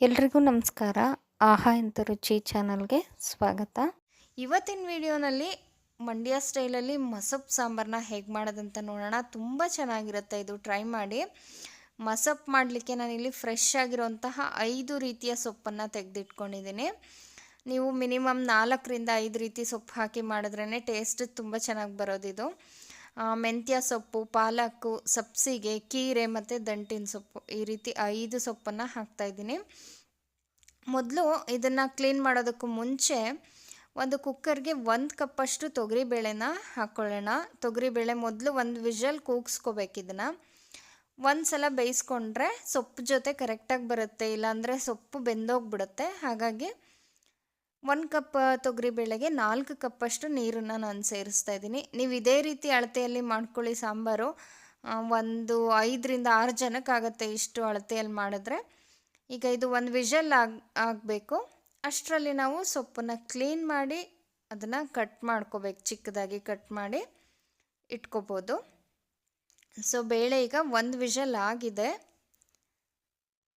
ಎಲ್ರಿಗೂ ನಮಸ್ಕಾರ. ಆಹಾ ಎಂತ ರುಚಿ ಚಾನಲ್ಗೆ ಸ್ವಾಗತ. ಇವತ್ತಿನ ವಿಡಿಯೋನಲ್ಲಿ ಮಂಡ್ಯ ಸ್ಟೈಲಲ್ಲಿ ಮಸಪ್ ಸಾಂಬಾರನ್ನ ಹೇಗೆ ಮಾಡೋದಂತ ನೋಡೋಣ. ತುಂಬ ಚೆನ್ನಾಗಿರುತ್ತೆ ಇದು. ಟ್ರೈ ಮಾಡಿ. ಮಸಪ್ ಮಾಡಲಿಕ್ಕೆ ನಾನಿಲ್ಲಿ ಫ್ರೆಶ್ ಆಗಿರೋಂತಹ ಐದು ರೀತಿಯ ಸೊಪ್ಪನ್ನು ತೆಗೆದಿಟ್ಕೊಂಡಿದ್ದೀನಿ. ನೀವು ಮಿನಿಮಮ್ ನಾಲ್ಕರಿಂದ ಐದು ರೀತಿ ಸೊಪ್ಪು ಹಾಕಿ ಮಾಡಿದ್ರೇ ಟೇಸ್ಟ್ ತುಂಬ ಚೆನ್ನಾಗಿ ಬರೋದಿದು. ಮೆಂತ್ಯ ಸೊಪ್ಪು, ಪಾಲಕ್ಕು, ಸಬ್ಸಿಗೆ, ಕೀರೆ ಮತ್ತು ದಂಟಿನ ಸೊಪ್ಪು ಈ ರೀತಿ ಐದು ಸೊಪ್ಪನ್ನು ಹಾಕ್ತಾಯಿದ್ದೀನಿ ಮೊದಲು ಇದನ್ನು ಕ್ಲೀನ್ ಮಾಡೋದಕ್ಕೂ ಮುಂಚೆ ಒಂದು ಕುಕ್ಕರ್ಗೆ ಒಂದು ಕಪ್ಪಷ್ಟು ತೊಗರಿಬೇಳೆನ ಹಾಕ್ಕೊಳ್ಳೋಣ ತೊಗರಿಬೇಳೆ ಮೊದಲು ಒಂದು ವಿಷಲ್ ಕೂಗಿಸ್ಕೋಬೇಕು ಇದನ್ನು. ಒಂದು ಸಲ ಬೇಯಿಸ್ಕೊಂಡ್ರೆ ಸೊಪ್ಪು ಜೊತೆ ಕರೆಕ್ಟಾಗಿ ಬರುತ್ತೆ, ಇಲ್ಲಾಂದರೆ ಸೊಪ್ಪು ಬೆಂದೋಗ್ಬಿಡುತ್ತೆ. ಹಾಗಾಗಿ ಒಂದು ಕಪ್ ತೊಗರಿ ಬೇಳೆಗೆ ನಾಲ್ಕು ಕಪ್ಪಷ್ಟು ನೀರನ್ನು ನಾನು ಸೇರಿಸ್ತಾ ಇದ್ದೀನಿ. ನೀವು ಇದೇ ರೀತಿ ಅಳತೆಯಲ್ಲಿ ಮಾಡ್ಕೊಳ್ಳಿ ಸಾಂಬಾರು. ಒಂದು ಐದರಿಂದ ಆರು ಜನಕ್ಕಾಗತ್ತೆ ಇಷ್ಟು ಅಳತೆಯಲ್ಲಿ ಮಾಡಿದ್ರೆ. ಈಗ ಇದು ಒಂದು ವಿಷಲ್ ಆಗಿ, ಆಗಬೇಕು. ಅಷ್ಟರಲ್ಲಿ ನಾವು ಸೊಪ್ಪನ್ನು ಕ್ಲೀನ್ ಮಾಡಿ ಅದನ್ನು ಕಟ್ ಮಾಡ್ಕೋಬೇಕು, ಚಿಕ್ಕದಾಗಿ ಕಟ್ ಮಾಡಿ ಇಟ್ಕೋಬೋದು. ಸೊ, ಬೇಳೆ ಈಗ ಒಂದು ವಿಷಲ್ ಆಗಿದೆ.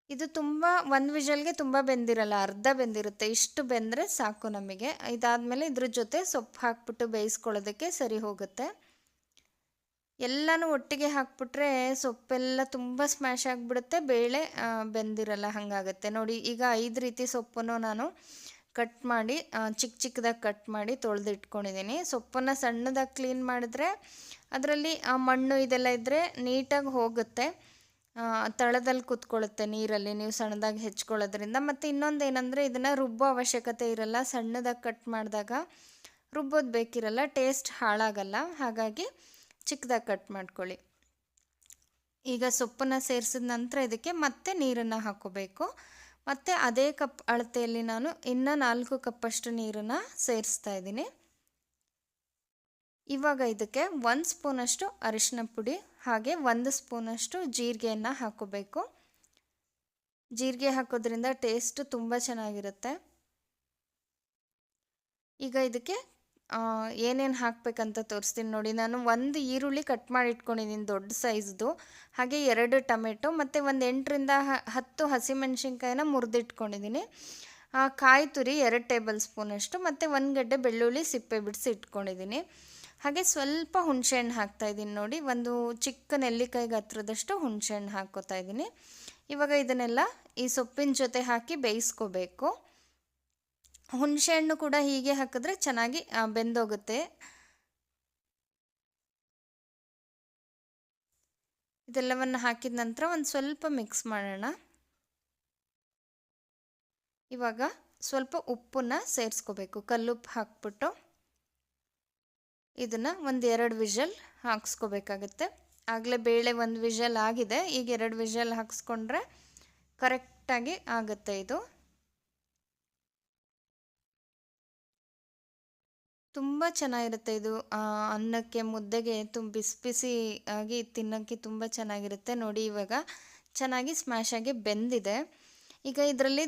ಇದು ತುಂಬ ಒಂದು ವಿಷಲ್ಗೆ ತುಂಬ ಬೆಂದಿರಲ್ಲ, ಅರ್ಧ ಬೆಂದಿರುತ್ತೆ. ಇಷ್ಟು ಬೆಂದರೆ ಸಾಕು ನಮಗೆ. ಇದಾದಮೇಲೆ ಇದ್ರ ಜೊತೆ ಸೊಪ್ಪು ಹಾಕ್ಬಿಟ್ಟು ಬೇಯಿಸ್ಕೊಳ್ಳೋದಕ್ಕೆ ಸರಿ ಹೋಗುತ್ತೆ. ಎಲ್ಲನೂ ಒಟ್ಟಿಗೆ ಹಾಕ್ಬಿಟ್ರೆ ಸೊಪ್ಪೆಲ್ಲ ತುಂಬ ಸ್ಮ್ಯಾಶ್ ಆಗಿಬಿಡುತ್ತೆ. ಬೇಳೆ ಬೆಂದಿರಲ್ಲ, ಹಾಗಾಗತ್ತೆ. ನೋಡಿ, ಈಗ ಐದು ರೀತಿ ಸೊಪ್ಪನ್ನು ನಾನು ಕಟ್ ಮಾಡಿ ಚಿಕ್ಕ ಚಿಕ್ಕದಾಗಿ ಕಟ್ ಮಾಡಿ ತೊಳೆದು ಇಟ್ಕೊಂಡಿದ್ದೀನಿ ಸೊಪ್ಪನ್ನು ಸಣ್ಣದಾಗಿ ಕ್ಲೀನ್ ಮಾಡಿದ್ರೆ ಅದರಲ್ಲಿ ಮಣ್ಣು ಇದೆಲ್ಲ ಇದ್ದರೆ ನೀಟಾಗಿ ಹೋಗುತ್ತೆ. ತಳದಲ್ಲಿ ಕೂತ್ಕೊಳ್ಳುತ್ತೆ ನೀರಲ್ಲಿ, ನೀವು ಸಣ್ಣದಾಗಿ ಹೆಚ್ಕೊಳ್ಳೋದ್ರಿಂದ. ಮತ್ತು ಇನ್ನೊಂದು ಏನಂದರೆ ಇದನ್ನು ರುಬ್ಬೋ ಅವಶ್ಯಕತೆ ಇರಲ್ಲ. ಸಣ್ಣದಾಗಿ ಕಟ್ ಮಾಡಿದಾಗ ರುಬ್ಬೋದು ಬೇಕಿರಲ್ಲ, ಟೇಸ್ಟ್ ಹಾಳಾಗಲ್ಲ. ಹಾಗಾಗಿ ಚಿಕ್ಕದಾಗಿ ಕಟ್ ಮಾಡ್ಕೊಳ್ಳಿ. ಈಗ ಸೊಪ್ಪನ್ನು ಸೇರಿಸಿದ ನಂತರ ಇದಕ್ಕೆ ಮತ್ತೆ ನೀರನ್ನು ಹಾಕೋಬೇಕು ಮತ್ತು ಅದೇ ಕಪ್ ಅಳತೆಯಲ್ಲಿ ನಾನು ಇನ್ನೂ ನಾಲ್ಕು ಕಪ್ಪಷ್ಟು ನೀರನ್ನು ಸೇರಿಸ್ತಾ ಇದ್ದೀನಿ. ಇವಾಗ ಇದಕ್ಕೆ ಒಂದು ಸ್ಪೂನಷ್ಟು ಅರಿಶಿನ ಪುಡಿ, ಹಾಗೆ ಒಂದು ಸ್ಪೂನಷ್ಟು ಜೀರಿಗೆಯನ್ನು ಹಾಕೋಬೇಕು. ಜೀರಿಗೆ ಹಾಕೋದ್ರಿಂದ ಟೇಸ್ಟ್ ತುಂಬ ಚೆನ್ನಾಗಿರುತ್ತೆ. ಈಗ ಇದಕ್ಕೆ ಏನೇನು ಹಾಕಬೇಕಂತ ತೋರಿಸ್ತೀನಿ ನೋಡಿ. ನಾನು ಒಂದು ಈರುಳ್ಳಿ ಕಟ್ ಮಾಡಿ ಇಟ್ಕೊಂಡಿದ್ದೀನಿ ದೊಡ್ಡ ಸೈಜ್ದು. ಹಾಗೆ ಎರಡು ಟೊಮೆಟೊ ಮತ್ತು ಒಂದು ಎಂಟರಿಂದ ಹತ್ತು ಹಸಿಮೆಣ್ಸಿನ್ಕಾಯಿನ ಮುರಿದಿಟ್ಕೊಂಡಿದ್ದೀನಿ. ಕಾಯಿ ತುರಿ ಎರಡು ಟೇಬಲ್ ಸ್ಪೂನಷ್ಟು ಮತ್ತು ಒಂದು ಗಡ್ಡೆ ಬೆಳ್ಳುಳ್ಳಿ ಸಿಪ್ಪೆ ಬಿಡಿಸಿ ಇಟ್ಕೊಂಡಿದ್ದೀನಿ. ಹಾಗೆ ಸ್ವಲ್ಪ ಹುಣಸೆಹಣ್ಣು ಹಾಕ್ತಾ ಇದ್ದೀನಿ ನೋಡಿ. ಒಂದು ಚಿಕ್ಕ ನೆಲ್ಲಿಕಾಯಿ ಹುಣಸೆ ಹುಣಸೆಹಣ್ಣು ಹಾಕ್ಕೋತಾ ಇದ್ದೀನಿ. ಇವಾಗ ಇದನ್ನೆಲ್ಲ ಈ ಸೊಪ್ಪಿನ ಜೊತೆ ಹಾಕಿ ಬೇಯಿಸ್ಕೋಬೇಕು. ಹುಣಸೆಹಣ್ಣು ಕೂಡ ಹೀಗೆ ಹಾಕಿದ್ರೆ ಚೆನ್ನಾಗಿ ಬೆಂದೋಗುತ್ತೆ. ಇದೆಲ್ಲವನ್ನು ಹಾಕಿದ ನಂತರ ಒಂದು ಸ್ವಲ್ಪ ಮಿಕ್ಸ್ ಮಾಡೋಣ. ಇವಾಗ ಸ್ವಲ್ಪ ಉಪ್ಪನ್ನು ಸೇರಿಸ್ಕೋಬೇಕು. ಕಲ್ಲುಪ್ಪು ಹಾಕ್ಬಿಟ್ಟು. ಇದನ್ನು ಒಂದು ಎರಡು ವಿಷಲ್ ಹಾಕ್ಸ್ಕೋಬೇಕಾಗತ್ತೆ. ಆಗಲೇ ಬೇಳೆ ಒಂದು ವಿಷಲ್ ಆಗಿದೆ. ಈಗ ಎರಡು ವಿಷಲ್ ಹಾಕ್ಸ್ಕೊಂಡ್ರೆ ಕರೆಕ್ಟಾಗಿ ಆಗುತ್ತೆ ಇದು. ತುಂಬ ಚೆನ್ನಾಗಿರುತ್ತೆ ಇದು. ಅನ್ನಕ್ಕೆ ಮುದ್ದೆಗೆ ತುಂಬ ಬಿಸಿ ಬಿಸಿ ಆಗಿ ತಿನ್ನೋಕ್ಕೆ ತುಂಬ ಚೆನ್ನಾಗಿರುತ್ತೆ ನೋಡಿ ಇವಾಗ. ಚೆನ್ನಾಗಿ ಸ್ಮ್ಯಾಶ್ ಆಗಿ ಬೆಂದಿದೆ. ಈಗ ಇದರಲ್ಲಿ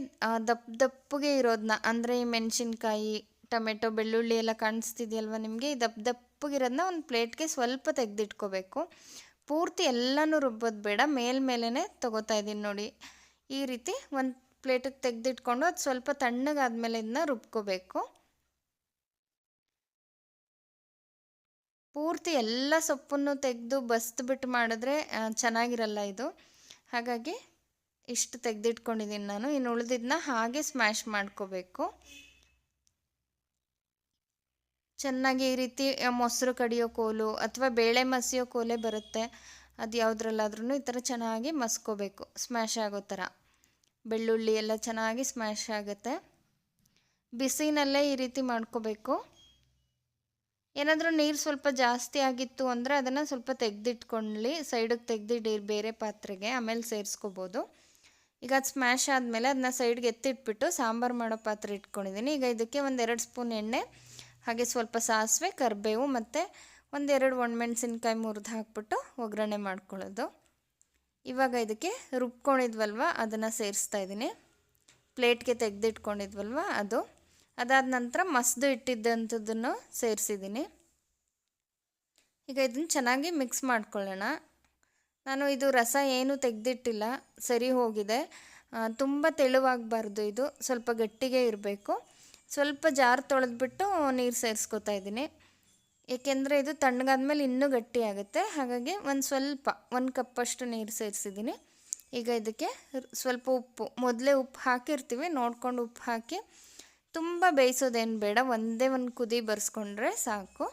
ದಪ್ಪ ದಪ್ಪಗೆ ಇರೋದನ್ನ ಅಂದರೆ ಈ ಮೆಣಸಿನ್ಕಾಯಿ ಟೊಮೆಟೊ, ಬೆಳ್ಳುಳ್ಳಿ ಎಲ್ಲ ಕಾಣಿಸ್ತಿದೆಯಲ್ವ ನಿಮಗೆ? ದಪ್ಪ ದಪ್ಪಗಿರೋದನ್ನ ಒಂದು ಪ್ಲೇಟ್ಗೆ ಸ್ವಲ್ಪ ತೆಗೆದಿಟ್ಕೋಬೇಕು. ಪೂರ್ತಿ ಎಲ್ಲನೂ ರುಬ್ಬೋದು ಬೇಡ ಮೇಲ್ಮೇಲೇ ತಗೋತಾ ಇದ್ದೀನಿ ನೋಡಿ. ಈ ರೀತಿ ಒಂದು ಪ್ಲೇಟಿಗೆ ತೆಗೆದಿಟ್ಕೊಂಡು ಅದು ಸ್ವಲ್ಪ ತಣ್ಣಗಾದ್ಮೇಲೆ ಇದನ್ನ ರುಬ್ಕೋಬೇಕು. ಪೂರ್ತಿ ಎಲ್ಲ ಸೊಪ್ಪನ್ನು ತೆಗೆದು ಬಸ್ದುಬಿಟ್ಟು ಮಾಡಿದ್ರೆ ಚೆನ್ನಾಗಿರಲ್ಲ ಇದು. ಹಾಗಾಗಿ ಇಷ್ಟು ತೆಗೆದಿಟ್ಕೊಂಡಿದ್ದೀನಿ ನಾನು. ಇನ್ನು ಉಳಿದಿದ್ದನ್ನ ಹಾಗೆ ಸ್ಮ್ಯಾಶ್ ಮಾಡ್ಕೋಬೇಕು. ಚೆನ್ನಾಗಿ ಈ ರೀತಿ ಮೊಸರು ಕಡಿಯೋ ಕೋಲು ಅಥವಾ ಬೇಳೆ ಮಸಿಯೋ ಕೋಲೆ ಬರುತ್ತೆ. ಅದು ಯಾವುದ್ರಲ್ಲಾದ್ರೂ ಈ ಥರ ಚೆನ್ನಾಗಿ ಮಸ್ಕೋಬೇಕು. ಸ್ಮ್ಯಾಶ್ ಆಗೋ ಥರ ಬೆಳ್ಳುಳ್ಳಿ ಎಲ್ಲ ಚೆನ್ನಾಗಿ ಸ್ಮ್ಯಾಶ್ ಆಗುತ್ತೆ. ಬಿಸಿನಲ್ಲೇ ಈ ರೀತಿ ಮಾಡ್ಕೋಬೇಕು. ಏನಾದರೂ ನೀರು ಸ್ವಲ್ಪ ಜಾಸ್ತಿ ಆಗಿತ್ತು ಅಂದರೆ ಅದನ್ನು ಸ್ವಲ್ಪ ತೆಗೆದಿಟ್ಕೊಳ್ಳಿ. ಸೈಡಿಗೆ ತೆಗೆದಿಡಿ ಬೇರೆ ಪಾತ್ರೆಗೆ, ಆಮೇಲೆ ಸೇರಿಸ್ಕೋಬೋದು. ಈಗ ಅದು ಸ್ಮ್ಯಾಶ್ ಆದಮೇಲೆ ಅದನ್ನ ಸೈಡ್ಗೆ ಎತ್ತಿಟ್ಬಿಟ್ಟು ಸಾಂಬಾರು ಮಾಡೋ ಪಾತ್ರೆ ಇಟ್ಕೊಂಡಿದ್ದೀನಿ ಈಗ ಇದಕ್ಕೆ ಒಂದು ಎರಡು ಸ್ಪೂನ್ ಎಣ್ಣೆ ಹಾಗೆ ಸ್ವಲ್ಪ ಸಾಸಿವೆ, ಕರಿಬೇವು ಮತ್ತು ಒಂದೆರಡು ಒಣಮೆಣ್ಸಿನ್ಕಾಯಿ ಮುರಿದು ಹಾಕ್ಬಿಟ್ಟು ಒಗ್ಗರಣೆ ಮಾಡ್ಕೊಳ್ಳೋದು. ಇವಾಗ ಇದಕ್ಕೆ ರುಬ್ಕೊಂಡಿದ್ವಲ್ವ? ಅದನ್ನು ಸೇರಿಸ್ತಾ ಇದ್ದೀನಿ. ಪ್ಲೇಟ್ಗೆ ತೆಗೆದಿಟ್ಕೊಂಡಿದ್ವಲ್ವ ಅದು? ಅದಾದ ನಂತರ ಮಸ್ದು ಇಟ್ಟಿದ್ದಂಥದ್ದನ್ನು ಸೇರಿಸಿದ್ದೀನಿ. ಈಗ ಇದನ್ನು ಚೆನ್ನಾಗಿ ಮಿಕ್ಸ್ ಮಾಡ್ಕೊಳ್ಳೋಣ. ನಾನು ಇದು ರಸ ಏನು ತೆಗೆದಿಟ್ಟಿಲ್ಲ, ಸರಿ ಹೋಗಿದೆ. ತುಂಬ ತೆಳುವಾಗಬಾರ್ದು ಇದು. ಸ್ವಲ್ಪ ಗಟ್ಟಿಗೆ ಇರಬೇಕು. ಸ್ವಲ್ಪ ಜಾರ್ ತೊಳೆದ್ಬಿಟ್ಟು ನೀರು ಸೇರಿಸ್ಕೊತಾ ಇದ್ದೀನಿ. ಏಕೆಂದರೆ ಇದು ತಣ್ಣಗಾದ್ಮೇಲೆ ಇನ್ನೂ ಗಟ್ಟಿ ಆಗುತ್ತೆ. ಹಾಗಾಗಿ ಒಂದು ಸ್ವಲ್ಪ, ಒಂದು ಕಪ್ಪಷ್ಟು ನೀರು ಸೇರಿಸಿದ್ದೀನಿ. ಈಗ ಇದಕ್ಕೆ ಸ್ವಲ್ಪ ಉಪ್ಪು, ಮೊದಲೇ ಉಪ್ಪು ಹಾಕಿರ್ತೀವಿ, ನೋಡ್ಕೊಂಡು ಉಪ್ಪು ಹಾಕಿ. ತುಂಬ ಬೇಯಿಸೋದೇನು ಬೇಡ, ಒಂದೇ ಒಂದು ಕುದಿ ಬರ್ಸ್ಕೊಂಡ್ರೆ ಸಾಕು.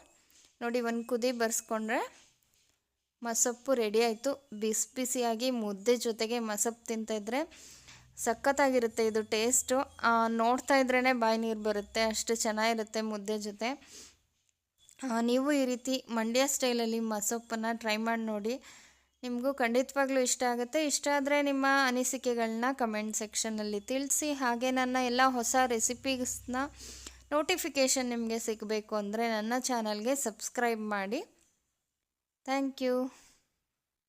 ನೋಡಿ, ಒಂದು ಕುದಿ ಬರ್ಸ್ಕೊಂಡ್ರೆ ಮಸೊಪ್ಪು ರೆಡಿ ಆಯಿತು. ಬಿಸಿ ಬಿಸಿಯಾಗಿ ಮುದ್ದೆ ಜೊತೆಗೆ ಮಸೊಪ್ಪು ತಿಂತಾಯಿದ್ರೆ ಸಖತ್ತಾಗಿರುತ್ತೆ ಇದು ಟೇಸ್ಟು. ನೋಡ್ತಾ ಇದ್ರೇ ಬಾಯಿ ನೀರು ಬರುತ್ತೆ, ಅಷ್ಟು ಚೆನ್ನಾಗಿರುತ್ತೆ ಮುದ್ದೆ ಜೊತೆ. ನೀವು ಈ ರೀತಿ ಮಂಡ್ಯ ಸ್ಟೈಲಲ್ಲಿ ಮಸೊಪ್ಪನ್ನು ಟ್ರೈ ಮಾಡಿ ನೋಡಿ, ನಿಮಗೂ ಖಂಡಿತವಾಗ್ಲೂ ಇಷ್ಟ ಆಗುತ್ತೆ. ಇಷ್ಟ ಆದರೆ ನಿಮ್ಮ ಅನಿಸಿಕೆಗಳನ್ನ ಕಮೆಂಟ್ ಸೆಕ್ಷನಲ್ಲಿ ತಿಳಿಸಿ. ಹಾಗೆ ನನ್ನ ಎಲ್ಲ ಹೊಸ ರೆಸಿಪೀಸ್ನ ನೋಟಿಫಿಕೇಷನ್ ನಿಮಗೆ ಸಿಗಬೇಕು ಅಂದರೆ ನನ್ನ ಚಾನಲ್ಗೆ ಸಬ್ಸ್ಕ್ರೈಬ್ ಮಾಡಿ. Thank you.